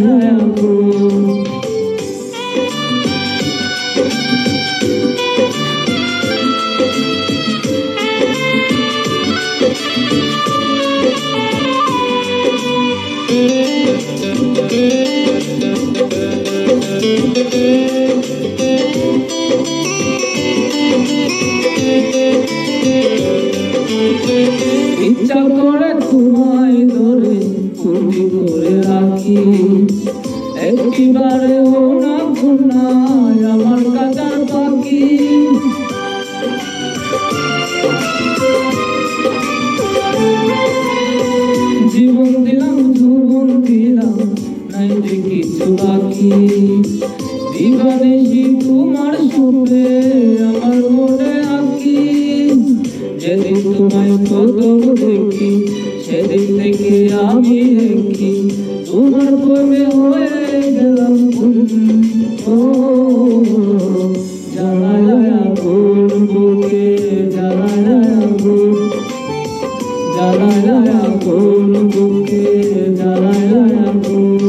জ্বালায় ইচ্ছা করে তোমায় ধরে তুমি করে রাখি। একটিবারে ও না ঘুমায় আমার কাটার পাখি। জীবন দিলাম জীবন দিলাম নাই যে কিছু বাকি। দিবানিশি তোমার সুখে আমার মনে আঁকি। যেদিন তোমায় প্রথম দেখি, সেদিন থেকে আমি দেখি, তোমার প্রেমে হয়ে গেলাম। ও, জ্বালায় আগুন বুকে, জ্বালায় আগুন জ্বালায় আগুন বুকে, জ্বালায় আগুন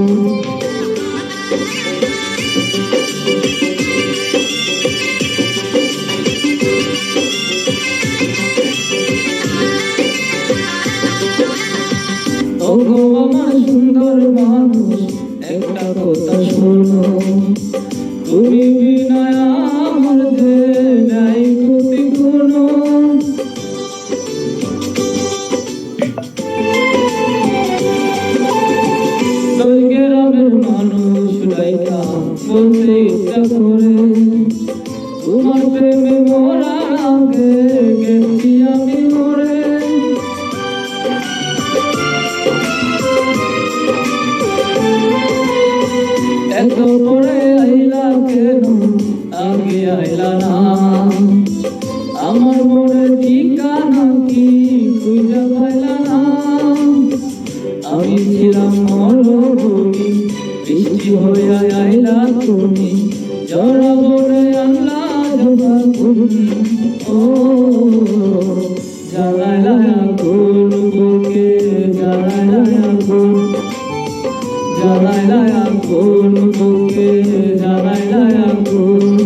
ওগো আমার সুন্দর মানুষ, একটা কথা শোনো। তুমি বিনয় আমার নাই ক্ষতি কোনো গ্রামের মানুষ লাইকা বলতে ইচ্ছা করে। তোমার প্রেমে মরা আগে গেছি আমি মরে। করে আইলা কেন? আগে আইলা না। আমার মনে ঠিকানা কি খুঁজে পাইলা না। আমি ছিলাম মরভূমি, বৃষ্টি আইলা তুমি। জড়া বড়ে আল্লাহ ও জ্বালায় জ্বালায় আগুন বুকে জ্বালায় আগুন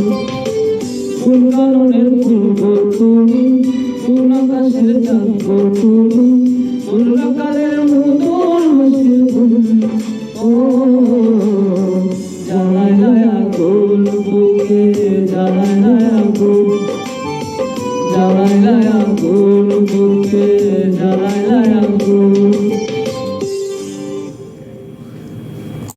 কোন কারণের ফুলব তুমি কোন আকাশের চাঁদ তুমি কোন কালের মধুর হাসির গুণ। ও জ্বালায় আগুন বুকে জ্বালায় আগুন জ্বালায় আগুন বুকে